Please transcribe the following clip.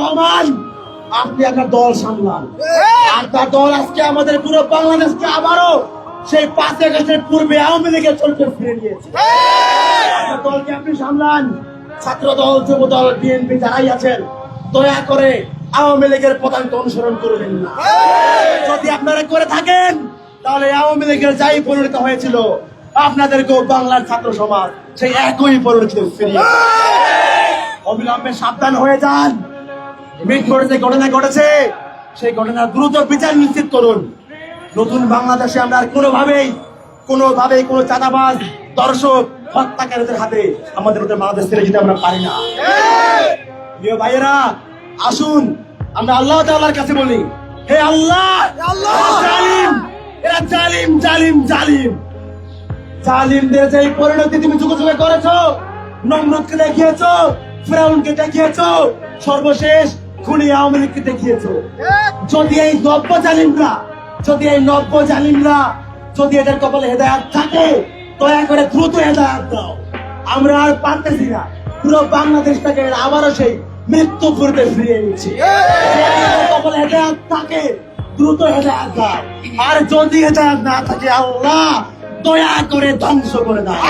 রহমান আপনি একটা দল সামলান। আর তার দল আজকে আমাদের পুরো বাংলাদেশকে আবারও সেই পাঁচ আগস্টের পূর্বে আওয়ামী লীগের চরিত্র ফিরে নিয়েছে। দলকে আপনি সামলান। ছাত্র দল যুব দল বিএনপি যারাই আছেন দয়া করে আওয়ামী লীগের পতাকা অনুসরণ করবেন না। যদি আপনারা করে থাকেন তাহলে আওয়ামী লীগের যাই পরিণত হয়েছিল আপনাদেরকেও বাংলার ছাত্র সমাজ সেই একই পরিণত ফিরিয়ে। অবিলম্বে সাবধান হয়ে যান। মিটফোর্ডে যে ঘটনা ঘটেছে। সেই ঘটনার দ্রুত বিচার নিশ্চিত করুন। নতুন বাংলাদেশে আমরা আর কোনোভাবেই কোনোভাবেই কোনো চাঁদাবাজ, দর্শক, হত্যাকারীদের হাতে আমাদের ওদের বাংলাদেশ ছেড়ে যেতে আমরা পারি না। প্রিয় ভাইয়েরা, আসুন, আমরা আল্লাহ তাআলার কাছে বলি, হে আল্লাহ জালিম, এরা জালিম জালিম জালিম। জালিমদের যে পরিণতি তুমি যুগে যুগে করেছ, নমরুদকে দেখিয়েছো, ফেরাউনকে দেখিয়েছো, সর্বশেষ খুনি আওয়ামী লীগকে দেখিয়েছো। যদি এই নব্য জালিমরা যদি এই নব্য জালিমরা যদি এদের কপালে হেদায়াত থাকে, দয়া করে দ্রুত হেদায়াত দাও। আমরা আর পারতেছি না। পুরো বাংলাদেশটাকে আবারও সেই মৃত্যু ফুরতে ফিরিয়ে নিচ্ছি। কপালে হেদায়াত থাকে, দ্রুত হেদায়াত দাও। আর যদি হেদায়াত না থাকে, আল্লাহ, দয়া করে ধ্বংস করে দাও।